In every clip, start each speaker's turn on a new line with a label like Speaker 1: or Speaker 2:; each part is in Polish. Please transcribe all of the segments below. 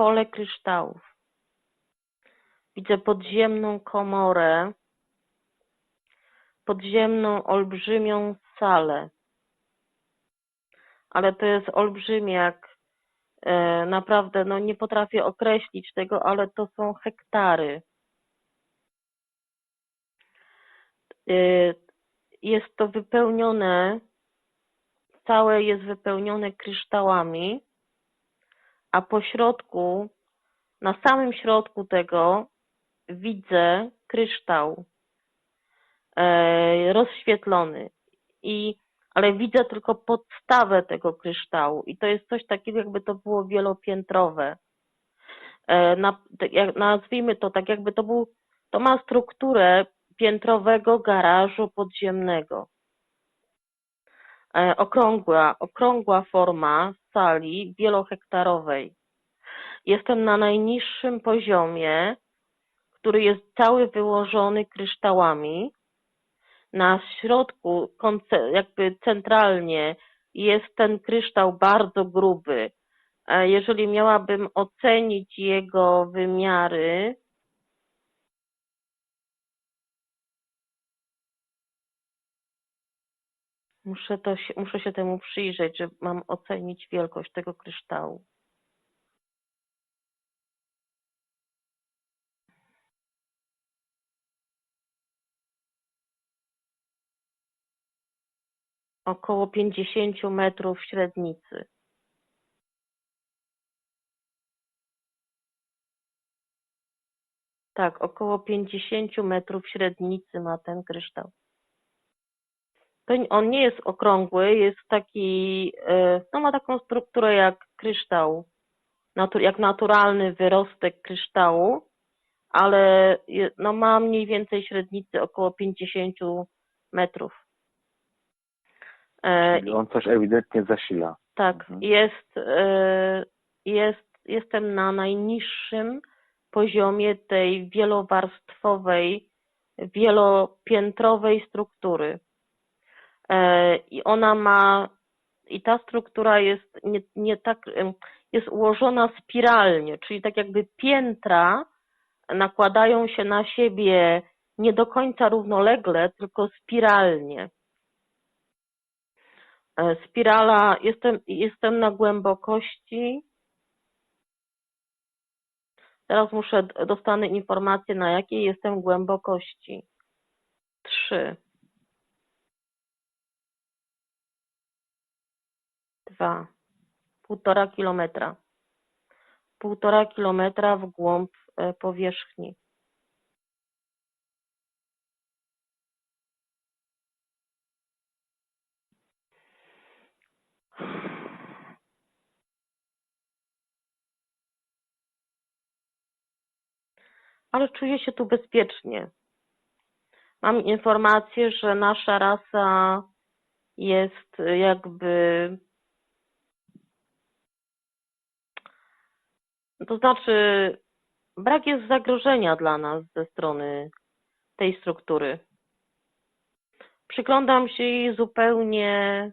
Speaker 1: pole kryształów. Widzę podziemną komorę, podziemną, olbrzymią salę. Ale to jest olbrzymie, jak e, naprawdę, no nie potrafię określić tego, ale to są hektary. E, jest to wypełnione, całe jest wypełnione kryształami, a po środku, na samym środku tego widzę kryształ e, rozświetlony. I, ale widzę tylko podstawę tego kryształu i to jest coś takiego, jakby to było wielopiętrowe. E, na, jak, nazwijmy to tak, jakby to był, to ma strukturę piętrowego garażu podziemnego. E, okrągła, okrągła forma sali wielohektarowej. Jestem na najniższym poziomie, który jest cały wyłożony kryształami. Na środku, jakby centralnie, jest ten kryształ bardzo gruby. E, Jeżeli miałabym ocenić jego wymiary, muszę, to się, muszę się temu przyjrzeć, że mam ocenić wielkość tego kryształu. Około 50 metrów średnicy. Tak, około 50 metrów średnicy ma ten kryształ. To on nie jest okrągły, jest taki, e, no ma taką strukturę jak kryształ, jak naturalny wyrostek kryształu, ale no ma mniej więcej średnicy około 50 metrów. E,
Speaker 2: on coś ewidentnie zasila.
Speaker 1: tak,
Speaker 2: Mhm.
Speaker 1: jest, e, jest, jestem na najniższym poziomie tej wielowarstwowej, wielopiętrowej struktury. E, I ona ma, i ta struktura jest nie, nie tak, jest ułożona spiralnie, czyli tak jakby piętra nakładają się na siebie nie do końca równolegle, tylko spiralnie. E, Spirala, jestem, jestem na głębokości. Teraz muszę, dostanę informację, na jakiej jestem głębokości. Trzy. Dwa. Półtora kilometra. Półtora kilometra w głąb e, powierzchni. ale czuję się tu bezpiecznie. Mam informację, że nasza rasa jest jakby. To znaczy, brak jest zagrożenia dla nas ze strony tej struktury. Przyglądam się jej zupełnie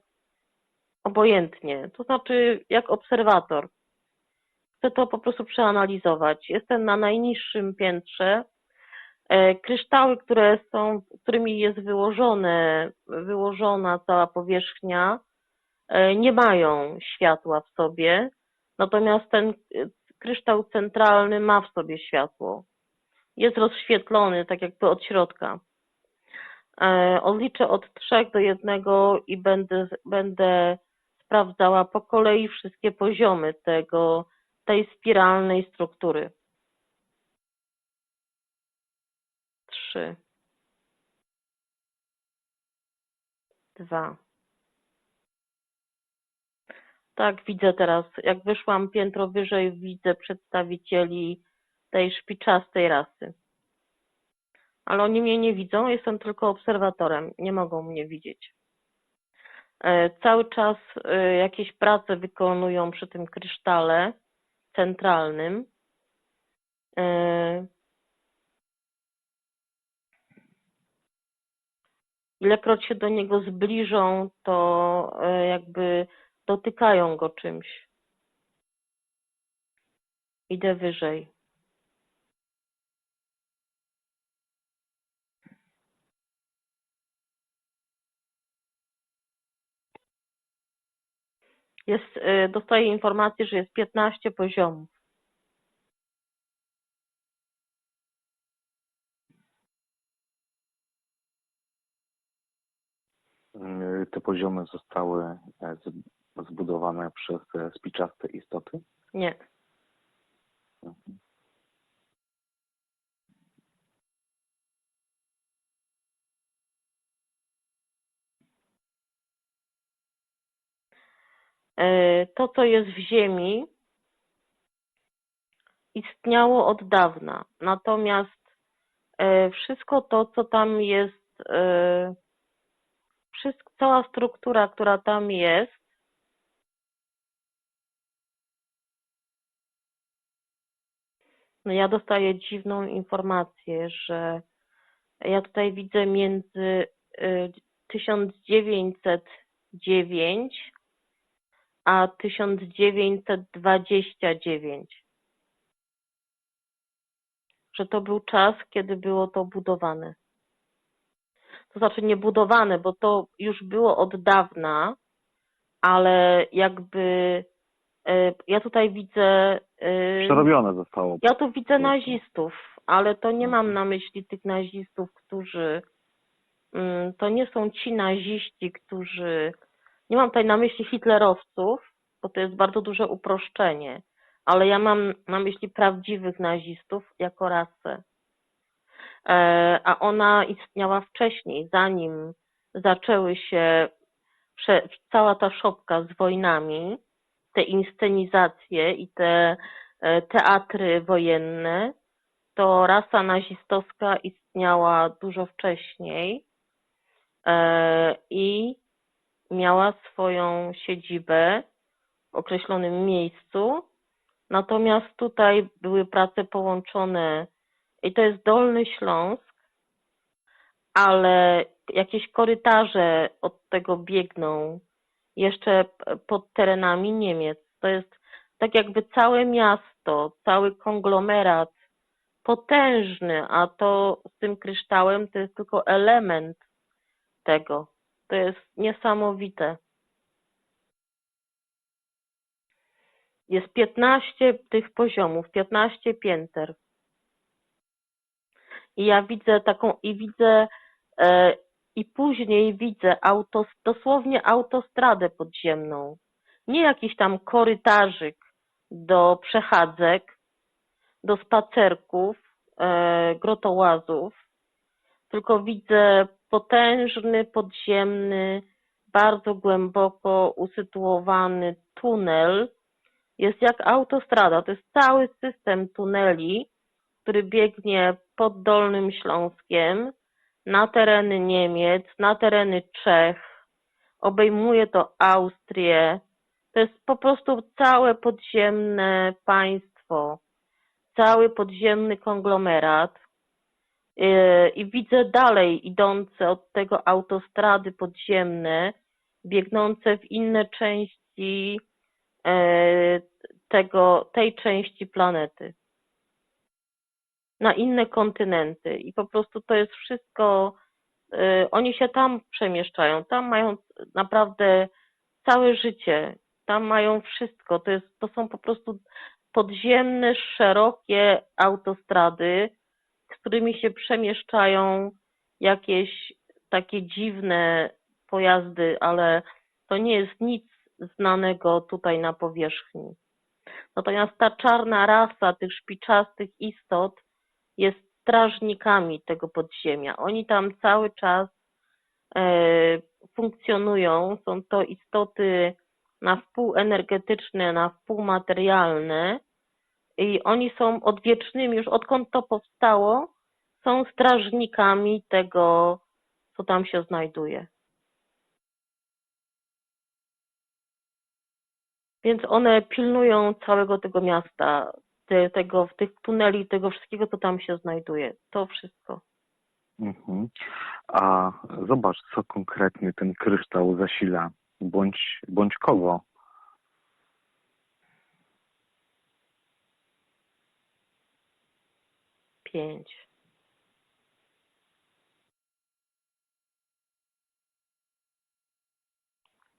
Speaker 1: obojętnie, to znaczy jak obserwator. Chcę to po prostu przeanalizować. Jestem na najniższym piętrze. E, Kryształy, które są, którymi jest wyłożone, wyłożona cała powierzchnia, e, nie mają światła w sobie, natomiast ten kryształ centralny ma w sobie światło. Jest rozświetlony tak jakby od środka. E, Odliczę od trzech do jednego i będę, będę sprawdzała po kolei wszystkie poziomy tego, tej spiralnej struktury. Trzy. Dwa. Tak, widzę teraz. Jak wyszłam piętro wyżej, widzę przedstawicieli tej szpiczastej rasy. Ale oni mnie nie widzą, jestem tylko obserwatorem. Nie mogą mnie widzieć. E, Cały czas e, jakieś prace wykonują przy tym krysztale centralnym. E, Ilekroć się do niego zbliżą, to jakby dotykają go czymś. Idę wyżej. Jest, y, dostaję informację, że jest 15 poziomów.
Speaker 2: Y, Te poziomy zostały e, zbudowane przez e, spiczaste istoty.
Speaker 1: Nie. E, To, co jest w Ziemi, istniało od dawna. Natomiast e, wszystko to, co tam jest, cała struktura, która tam jest, no ja dostaję dziwną informację, że ja tutaj widzę między e, 1909 a 1929. Że to był czas, kiedy było to budowane. To znaczy nie budowane, bo to już było od dawna, ale jakby ja tutaj widzę. e,
Speaker 2: Przerobione zostało.
Speaker 1: Ja tu widzę nazistów, ale to nie mam na myśli tych nazistów, którzy. mm, To nie są ci naziści, którzy. Nie mam tutaj na myśli hitlerowców, bo to jest bardzo duże uproszczenie, ale ja mam na myśli prawdziwych nazistów jako rasę. E, A ona istniała wcześniej, zanim zaczęły się cała ta szopka z wojnami, te inscenizacje i te e, teatry wojenne, to rasa nazistowska istniała dużo wcześniej e, i miała swoją siedzibę w określonym miejscu. Natomiast tutaj były prace połączone i to jest Dolny Śląsk, ale jakieś korytarze od tego biegną jeszcze pod terenami Niemiec. To jest tak jakby całe miasto, cały konglomerat potężny, a to z tym kryształem to jest tylko element tego. To jest niesamowite. Jest 15 tych poziomów, 15 pięter. I ja widzę taką, i widzę, e, i później widzę auto, dosłownie autostradę podziemną. Nie jakiś tam korytarzyk do przechadzek, do spacerków, e, grotołazów, tylko widzę potężny, podziemny, bardzo głęboko usytuowany tunel. Jest jak autostrada. To jest cały system tuneli, który biegnie pod Dolnym Śląskiem na tereny Niemiec, na tereny Czech. Obejmuje to Austrię. To jest po prostu całe podziemne państwo, cały podziemny konglomerat. Yy, I widzę dalej idące od tego autostrady podziemne, biegnące w inne części yy, tego, tej części planety. Na inne kontynenty. I po prostu to jest wszystko, yy, oni się tam przemieszczają. Tam mają naprawdę całe życie. Tam mają wszystko. To, jest, to są po prostu podziemne, szerokie autostrady, z którymi się przemieszczają jakieś takie dziwne pojazdy, ale to nie jest nic znanego tutaj na powierzchni. Natomiast ta czarna rasa tych szpiczastych istot jest strażnikami tego podziemia. Oni tam cały czas e, funkcjonują. Są to istoty na wpół energetyczne, na wpół materialne i oni są odwiecznymi, już odkąd to powstało, są strażnikami tego, co tam się znajduje. Więc one pilnują całego tego miasta, te, tego, tych tuneli, tego wszystkiego, co tam się znajduje. To wszystko.
Speaker 2: Mhm. A zobacz, co konkretnie ten kryształ zasila, bądź, bądź kogo.
Speaker 1: pięć,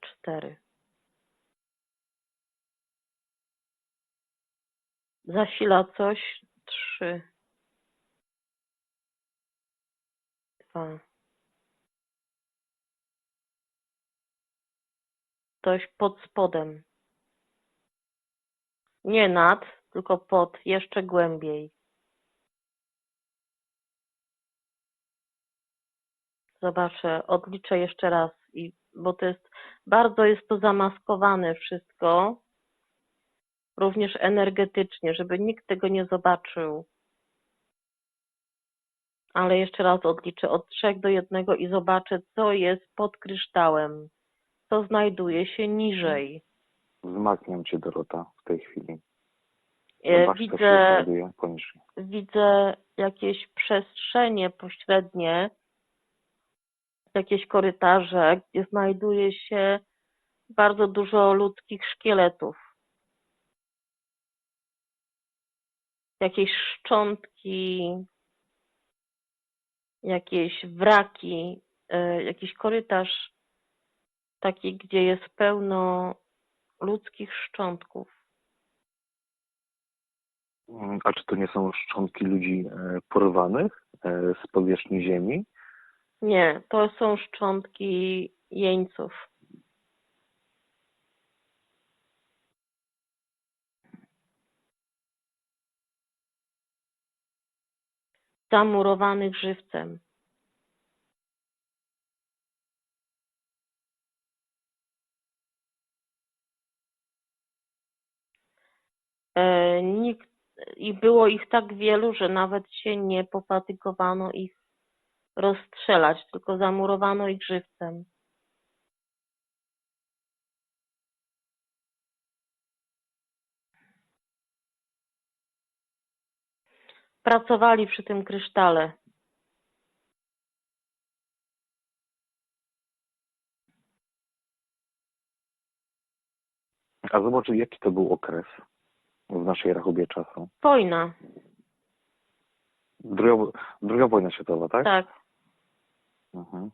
Speaker 1: cztery. Zasila coś, trzy, dwa. Coś pod spodem. Nie nad, tylko pod, jeszcze głębiej. Zobaczę, odliczę jeszcze raz, i, bo to jest, bardzo jest to zamaskowane wszystko, również energetycznie, żeby nikt tego nie zobaczył. Ale jeszcze raz odliczę od trzech do jednego i zobaczę, co jest pod kryształem, co znajduje się niżej.
Speaker 2: Wzmacniam cię, Dorota, w tej chwili.
Speaker 1: E,
Speaker 2: Zobacz,
Speaker 1: Widzę, widzę jakieś przestrzenie pośrednie, jakieś korytarze, gdzie znajduje się bardzo dużo ludzkich szkieletów. Jakieś szczątki, jakieś wraki, e, jakiś korytarz taki, gdzie jest pełno ludzkich szczątków.
Speaker 2: Mm, A czy to nie są szczątki ludzi e, porwanych e, z powierzchni ziemi?
Speaker 1: Nie, to są szczątki jeńców. Zamurowanych żywcem. E, nikt, I było ich tak wielu, że nawet się nie pofatygowano ich rozstrzelać, tylko zamurowano ich żywcem. Pracowali przy tym krysztale.
Speaker 2: A zobacz, jaki to był okres w naszej rachubie czasu.
Speaker 1: Wojna,
Speaker 2: Druga, druga wojna światowa, tak?
Speaker 1: tak.
Speaker 2: Mhm.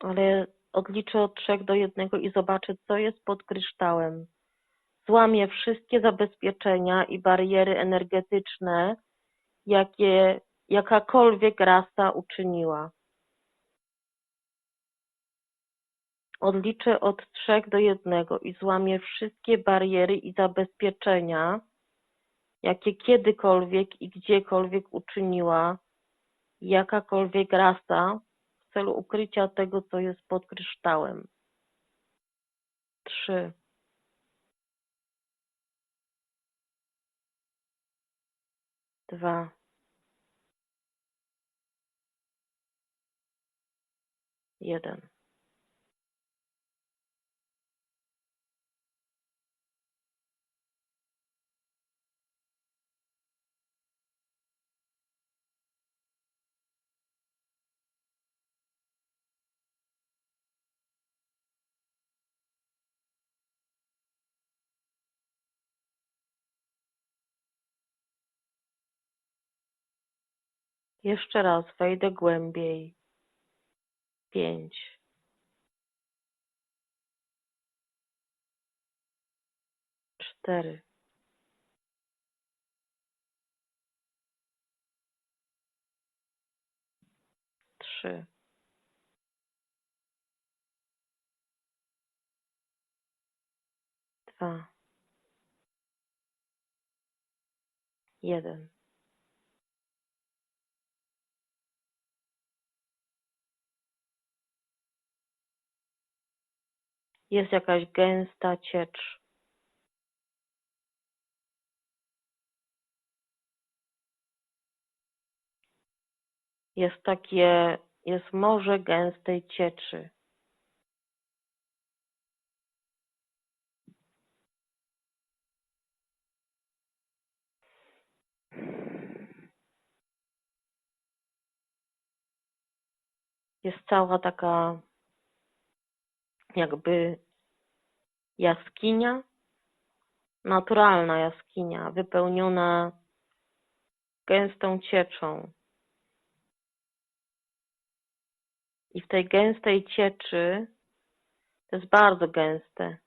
Speaker 1: Ale odliczę od trzech do jednego i zobaczę, co jest pod kryształem. Złamię wszystkie zabezpieczenia i bariery energetyczne, jakie jakakolwiek rasa uczyniła. Odliczę od trzech do jednego i złamię wszystkie bariery i zabezpieczenia, jakie kiedykolwiek i gdziekolwiek uczyniła jakakolwiek rasa w celu ukrycia tego, co jest pod kryształem. Trzy. Dwa. Jeden. Jeszcze raz wejdę głębiej. Pięć. Cztery. Trzy. Dwa. Jeden. Jest jakaś gęsta ciecz. Jest takie, jest morze gęstej cieczy. Jest cała taka jakby jaskinia, naturalna jaskinia, wypełniona gęstą cieczą. I w tej gęstej cieczy, to jest bardzo gęste,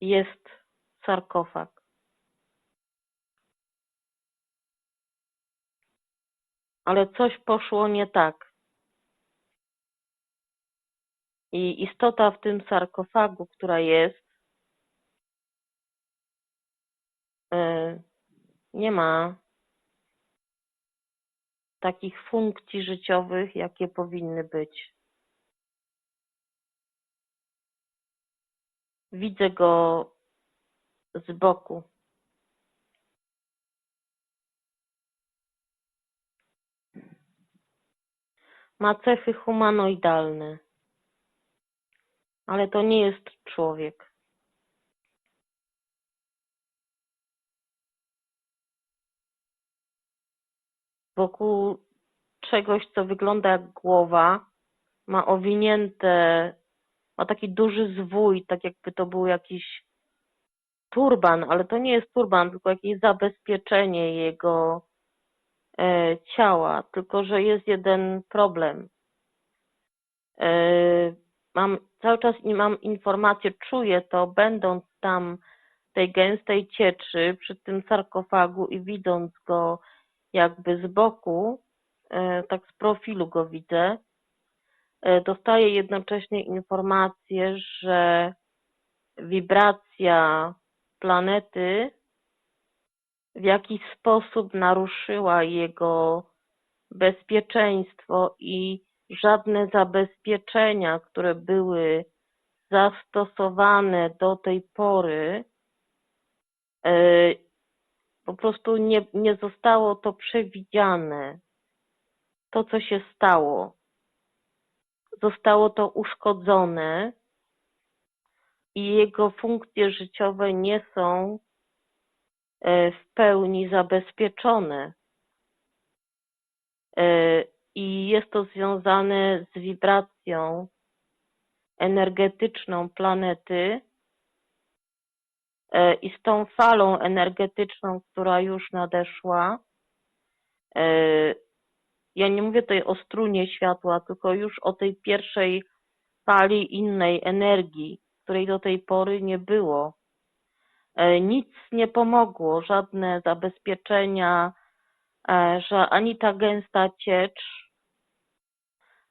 Speaker 1: jest sarkofag. Ale coś poszło nie tak. I istota w tym sarkofagu, która jest, y, nie ma takich funkcji życiowych, jakie powinny być. Widzę go z boku. Ma cechy humanoidalne, ale to nie jest człowiek. Wokół czegoś, co wygląda jak głowa, ma owinięte, ma taki duży zwój, tak jakby to był jakiś turban, ale to nie jest turban, tylko jakieś zabezpieczenie jego e, ciała, tylko że jest jeden problem. Mam cały czas mam informację, czuję to, będąc tam w tej gęstej cieczy przy tym sarkofagu i widząc go jakby z boku, e, tak z profilu go widzę, e, dostaję jednocześnie informację, że wibracja planety w jakiś sposób naruszyła jego bezpieczeństwo i żadne zabezpieczenia, które były zastosowane do tej pory, e, po prostu nie, nie zostało to przewidziane. To, co się stało, zostało to uszkodzone i jego funkcje życiowe nie są e, w pełni zabezpieczone. I jest to związane z wibracją energetyczną planety e, i z tą falą energetyczną, która już nadeszła. E, Ja nie mówię tutaj o strunie światła, tylko już o tej pierwszej fali innej energii, której do tej pory nie było. E, Nic nie pomogło, żadne zabezpieczenia, że ani ta gęsta ciecz,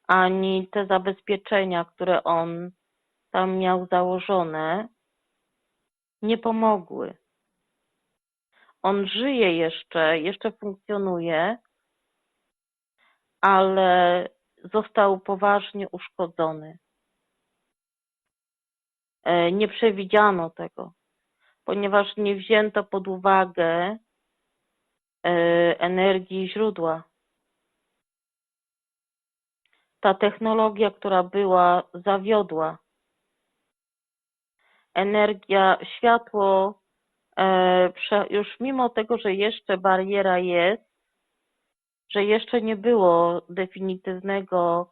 Speaker 1: ani te zabezpieczenia, które on tam miał założone, nie pomogły. On żyje jeszcze, jeszcze funkcjonuje, ale został poważnie uszkodzony. E, Nie przewidziano tego, ponieważ nie wzięto pod uwagę e, energii źródła. Ta technologia, która była, zawiodła. Energia, światło, e, już mimo tego, że jeszcze bariera jest, że jeszcze nie było definitywnego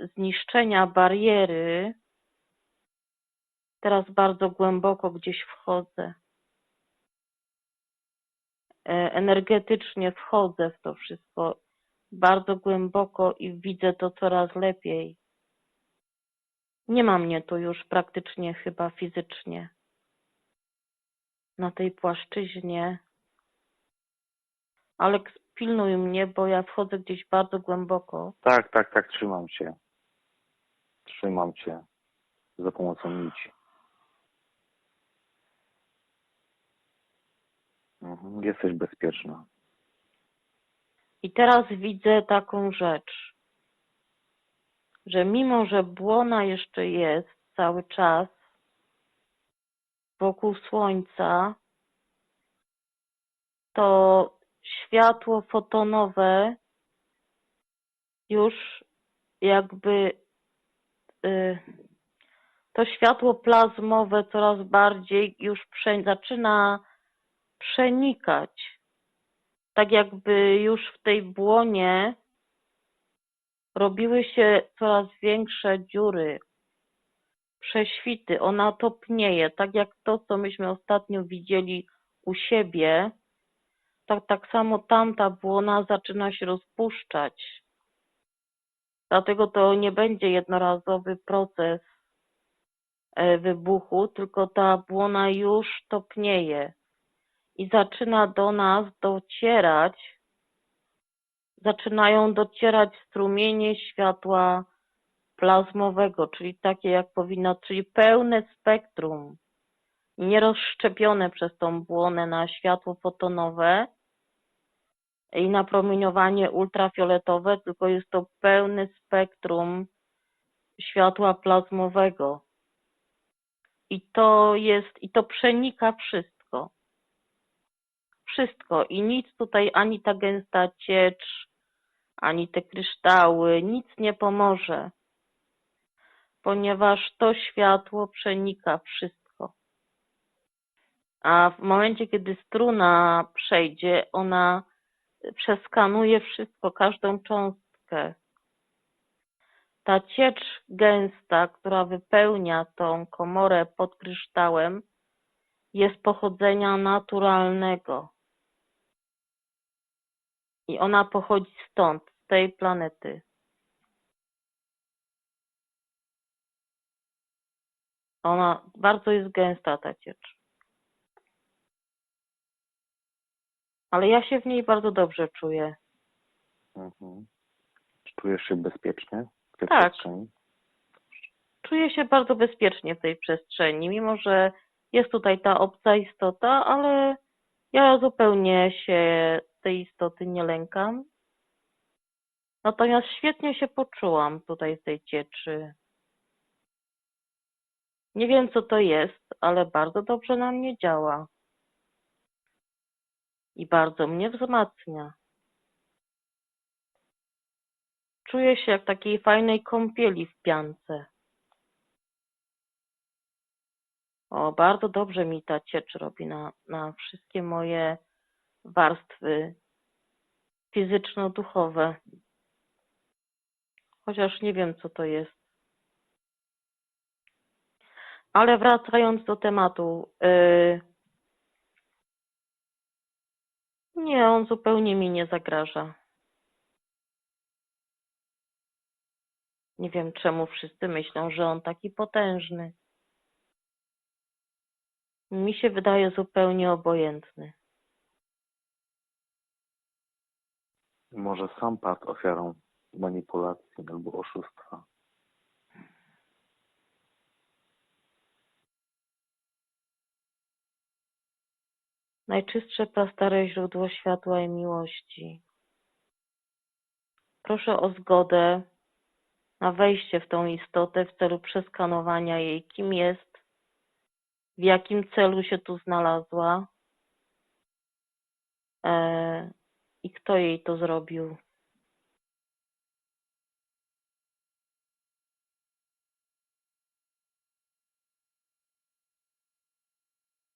Speaker 1: zniszczenia bariery, teraz bardzo głęboko gdzieś wchodzę. E, Energetycznie wchodzę w to wszystko bardzo głęboko i widzę to coraz lepiej. Nie ma mnie tu już praktycznie chyba fizycznie na tej płaszczyźnie. Aleks, pilnuj mnie, bo ja wchodzę gdzieś bardzo głęboko.
Speaker 2: Tak, tak, tak, trzymam cię. Trzymam cię za pomocą nici. Mhm, jesteś bezpieczna.
Speaker 1: I teraz widzę taką rzecz, że mimo, że błona jeszcze jest cały czas wokół Słońca, to światło fotonowe już jakby y, to światło plazmowe coraz bardziej już prze, zaczyna przenikać. Tak jakby już w tej błonie robiły się coraz większe dziury prześwity, ona topnieje, tak jak to, co myśmy ostatnio widzieli u siebie, tak, tak samo tamta błona zaczyna się rozpuszczać. Dlatego to nie będzie jednorazowy proces e, wybuchu, tylko ta błona już topnieje i zaczyna do nas docierać, zaczynają docierać strumienie światła plazmowego, czyli takie jak powinno, czyli pełne spektrum, nie rozszczepione przez tą błonę na światło fotonowe i na promieniowanie ultrafioletowe, tylko jest to pełne spektrum światła plazmowego. I to jest, i to przenika wszystko. Wszystko. I nic tutaj, ani ta gęsta ciecz, ani te kryształy, nic nie pomoże ponieważ to światło przenika wszystko. A w momencie, kiedy struna przejdzie, ona przeskanuje wszystko, każdą cząstkę. Ta ciecz gęsta, która wypełnia tą komorę pod kryształem, jest pochodzenia naturalnego. I ona pochodzi stąd, z tej planety. Ona bardzo jest gęsta, ta ciecz. Ale ja się w niej bardzo dobrze czuję.
Speaker 2: Mhm. Czujesz się bezpiecznie w tej
Speaker 1: Tak.
Speaker 2: przestrzeni?
Speaker 1: Czuję się bardzo bezpiecznie w tej przestrzeni, mimo że jest tutaj ta obca istota, ale ja zupełnie się tej istoty nie lękam. Natomiast świetnie się poczułam tutaj w tej cieczy. Nie wiem, co to jest, ale bardzo dobrze na mnie działa. I bardzo mnie wzmacnia. Czuję się jak takiej fajnej kąpieli w piance. O, bardzo dobrze mi ta ciecz robi na, na wszystkie moje warstwy fizyczno-duchowe. Chociaż nie wiem, co to jest. Ale wracając do tematu, yy... nie, on zupełnie mi nie zagraża. Nie wiem, czemu wszyscy myślą, że on taki potężny. Mi się wydaje zupełnie obojętny.
Speaker 2: Może sam padł ofiarą manipulacji albo oszustwa.
Speaker 1: Najczystsze prastare źródło światła i miłości. Proszę o zgodę na wejście w tą istotę w celu przeskanowania jej, kim jest, w jakim celu się tu znalazła e, i kto jej to zrobił.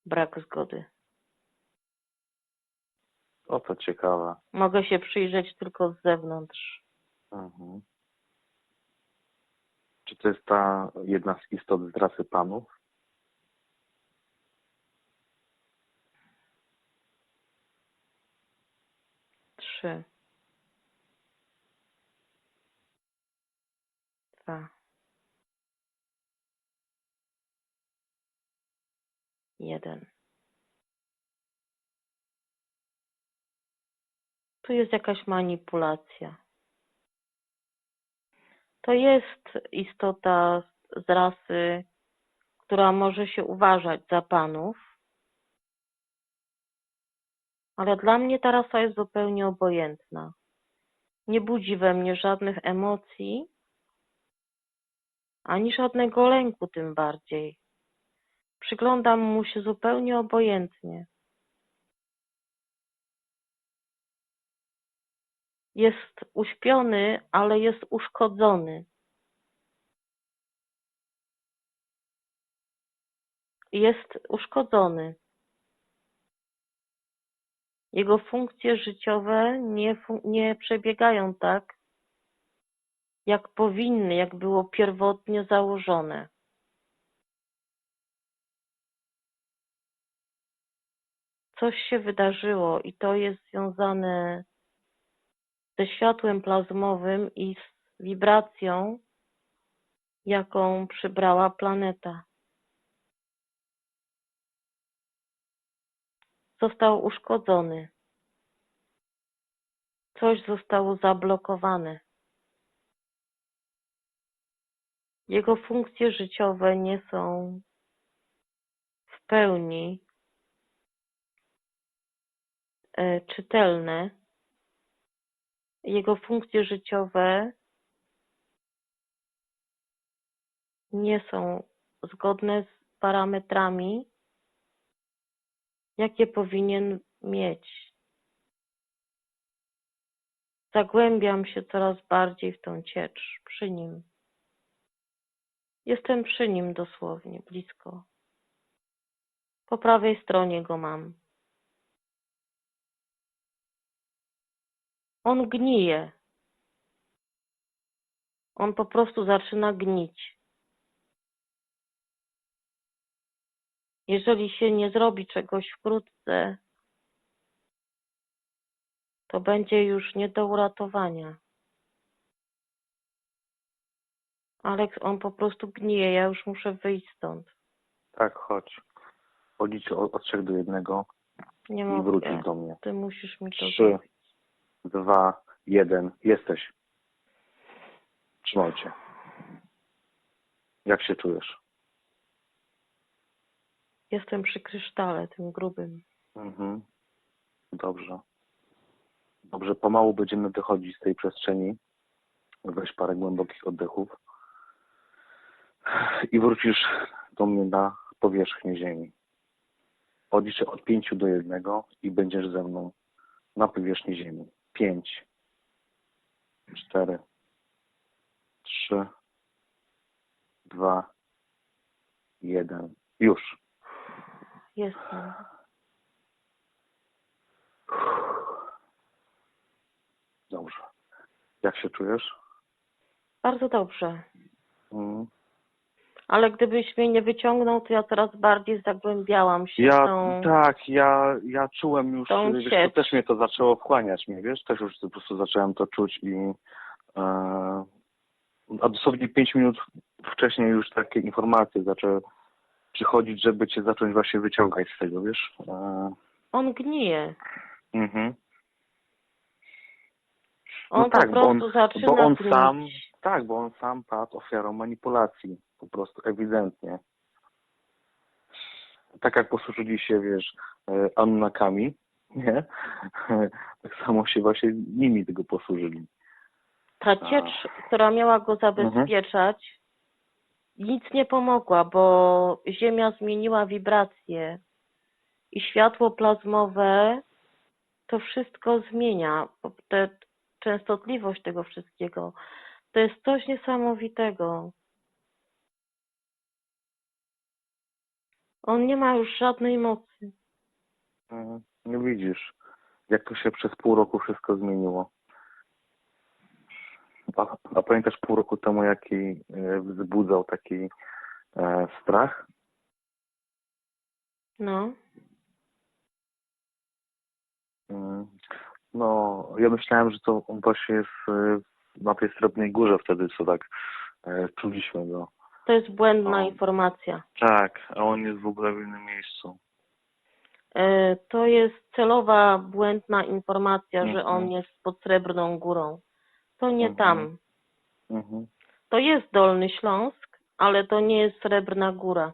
Speaker 1: Brak zgody.
Speaker 2: O to ciekawe.
Speaker 1: Mogę się przyjrzeć tylko z zewnątrz.
Speaker 2: Mhm. Czy to jest ta jedna z istot z rasy panów?
Speaker 1: Trzy. Dwa. Jeden. Tu jest jakaś manipulacja. To jest istota z rasy, która może się uważać za panów, ale dla mnie ta rasa jest zupełnie obojętna. Nie budzi we mnie żadnych emocji, ani żadnego lęku tym bardziej. Przyglądam mu się zupełnie obojętnie. Jest uśpiony, ale jest uszkodzony. Jest uszkodzony. Jego funkcje życiowe nie przebiegają tak, jak powinny, jak było pierwotnie założone coś się wydarzyło i to jest związane ze światłem plazmowym i z wibracją, jaką przybrała planeta. Został uszkodzony. Coś zostało zablokowane. Jego funkcje życiowe nie są w pełni e, czytelne. Jego funkcje życiowe nie są zgodne z parametrami, jakie powinien mieć. Zagłębiam się coraz bardziej w tą ciecz przy nim. Jestem przy nim dosłownie, blisko. Po prawej stronie go mam. On gnije. On po prostu zaczyna gnić. Jeżeli się nie zrobi czegoś wkrótce, to będzie już nie do uratowania. Aleks, on po prostu gnije, ja już muszę wyjść stąd.
Speaker 2: Tak, chodź. Chodzicie od, od trzech do jednego
Speaker 1: Nie
Speaker 2: i
Speaker 1: mogę.
Speaker 2: wrócisz do mnie.
Speaker 1: Ty musisz mi to
Speaker 2: Trzy,
Speaker 1: zrobić.
Speaker 2: dwa, jeden. Jesteś. Trzymaj cię. Jak się czujesz?
Speaker 1: Jestem przy krysztale, tym grubym.
Speaker 2: Mhm. Dobrze. Dobrze, pomału będziemy wychodzić z tej przestrzeni. Weź parę głębokich oddechów. I wrócisz do mnie na powierzchnię ziemi. Odliczę od pięciu do jednego i będziesz ze mną na powierzchni ziemi. Pięć, cztery, trzy, dwa, jeden. Już.
Speaker 1: Jestem.
Speaker 2: Dobrze. Jak się czujesz?
Speaker 1: Bardzo dobrze.
Speaker 2: Mm.
Speaker 1: Ale gdybyś mnie nie wyciągnął, to ja coraz bardziej zagłębiałam się w
Speaker 2: Ja,
Speaker 1: tą...
Speaker 2: tak, ja, ja czułem już, wiesz, to też mnie to zaczęło wchłaniać mnie, wiesz, też już po prostu zacząłem to czuć i e, a dosłownie pięć minut wcześniej już takie informacje zaczęły przychodzić, żeby cię zacząć właśnie wyciągać z tego, wiesz. E,
Speaker 1: On gnije.
Speaker 2: mhm.
Speaker 1: On
Speaker 2: No tak,
Speaker 1: po
Speaker 2: bo on-
Speaker 1: prostu zaczyna
Speaker 2: Bo on sam, tak, bo on sam padł ofiarą manipulacji, po prostu ewidentnie. Tak jak posłużyli się, wiesz, e, Anunnakami, nie? Tak samo się właśnie nimi tego posłużyli.
Speaker 1: Ta ciecz, która miała go zabezpieczać, nic nie pomogła, bo Ziemia zmieniła wibrację i światło plazmowe to wszystko zmienia. Te, częstotliwość tego wszystkiego to jest coś niesamowitego. On nie ma już żadnej mocy.
Speaker 2: Mhm. Nie widzisz, jak to się przez pół roku wszystko zmieniło. A, a pamiętasz pół roku temu, jaki e, wzbudzał taki e, strach?
Speaker 1: No,
Speaker 2: Mm. No, ja myślałem, że to on właśnie jest na tej srebrnej górze wtedy, co tak e, czuliśmy go.
Speaker 1: to jest błędna
Speaker 2: O.
Speaker 1: informacja.
Speaker 2: Tak, a on jest w ogóle w innym miejscu.
Speaker 1: E, To jest celowa, błędna informacja, że
Speaker 2: Mhm.
Speaker 1: on jest pod Srebrną Górą. To nie
Speaker 2: Mhm.
Speaker 1: tam.
Speaker 2: Mhm.
Speaker 1: To jest Dolny Śląsk, ale to nie jest Srebrna Góra.